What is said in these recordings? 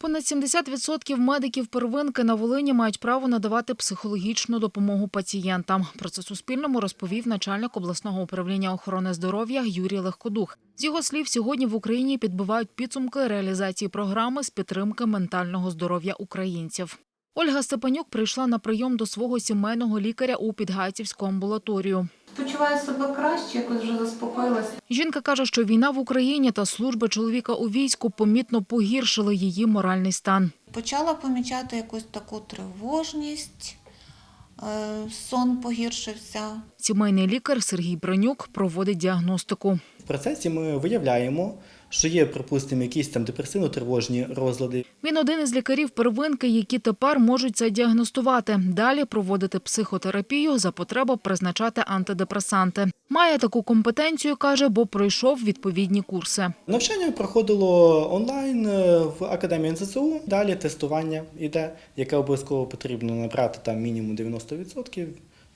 Понад 70% медиків первинки на Волині мають право надавати психологічну допомогу пацієнтам. Про це Суспільному розповів начальник обласного управління охорони здоров'я Юрій Легкодух. З його слів, сьогодні в Україні підбивають підсумки реалізації програми з підтримки ментального здоров'я українців. Ольга Степанюк прийшла на прийом до свого сімейного лікаря у Підгайцівську амбулаторію. Почуваю себе краще, якось вже заспокоїлася. Жінка каже, що війна в Україні та служба чоловіка у війську помітно погіршили її моральний стан. Почала помічати якусь таку тривожність, е, сон погіршився. Сімейний лікар Сергій Бронюк проводить діагностику. В процесі ми виявляємо, що є, припустимо, якісь там депресивно-тривожні розлади. Він один із лікарів первинки, які тепер можуть це діагностувати. Далі проводити психотерапію, за потреби призначати антидепресанти. Має таку компетенцію, каже, бо пройшов відповідні курси. Навчання проходило онлайн е, в академії НСЦУ. Далі тестування йде, яке обов'язково потрібно набрати там мінімум 90%,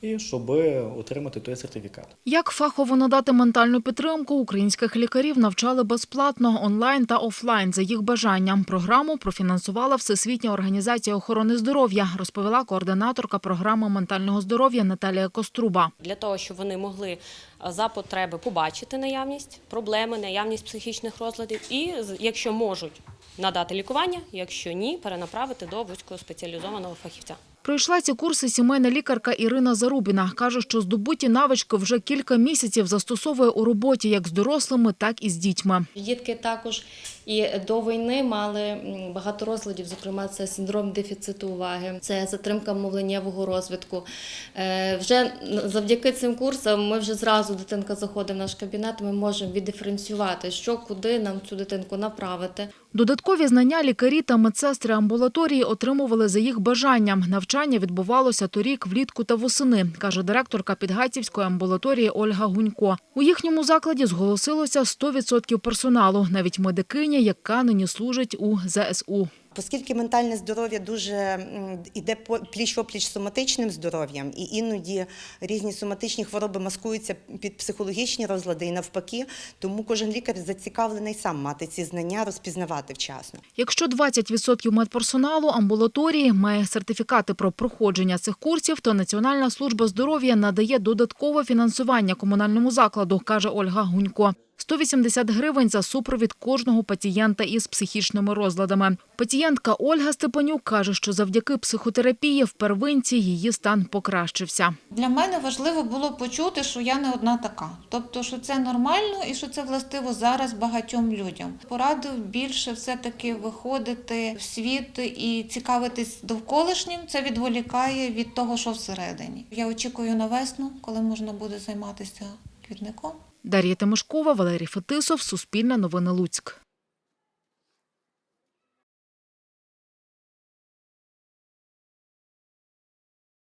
і щоб отримати той сертифікат. Як фахово надати ментальну підтримку, українських лікарів навчали безплатно онлайн та офлайн за їх бажанням. Програму профінансувала Всесвітня організація охорони здоров'я, розповіла координаторка програми ментального здоров'я Наталія Коструба. для того, щоб вони могли е, за потреби побачити наявність проблеми, наявність психічних розладів, і з- якщо можуть надати лікування, якщо ні, перенаправити до вузькоспеціалізованого фахівця. Пройшла ці курси сімейна лікарка Ірина Зарубіна. Каже, що здобуті навички вже кілька місяців застосовує у роботі як з дорослими, так і з дітьми. Дітки також і до війни мали багато розладів, зокрема, це синдром дефіциту уваги, це затримка мовленнєвого розвитку. Е, Вже завдяки цим курсам ми вже зразу дитинка заходить в наш кабінет. Ми можемо віддиференціювати, що куди нам цю дитинку направити. Додаткові знання лікарі та медсестри амбулаторії отримували за їх бажанням. Навчання відбувалося торік влітку та восени, каже директорка Підгайцівської амбулаторії Ольга Гунько. У їхньому закладі зголосилося 100% персоналу, навіть медикиня, яка нині служить у ЗСУ. Оскільки ментальне здоров'я дуже по- пліч-опліч з соматичним здоров'ям, і іноді різні соматичні хвороби маскуються під психологічні розлади і навпаки, тому кожен лікар зацікавлений сам мати ці знання, розпізнавати вчасно. Якщо 20% медперсоналу амбулаторії має сертифікати про проходження цих курсів, то Національна служба здоров'я надає додаткове фінансування комунальному закладу, каже Ольга Гунько. 180 гривень за супровід кожного пацієнта із психічними розладами. Пацієнтка Ольга Степанюк каже, що завдяки психотерапії в первинці її стан покращився. Для мене важливо було почути, що я не одна така. Тобто, що це нормально і що це властиво зараз багатьом людям. Порадив більше все-таки виходити в світ і цікавитись довколишнім. Це відволікає від того, що всередині. Я очікую на весну, коли можна буде займатися квітником. Дар'я Тимошкова, Валерій Фетисов, Суспільне новини Луцьк.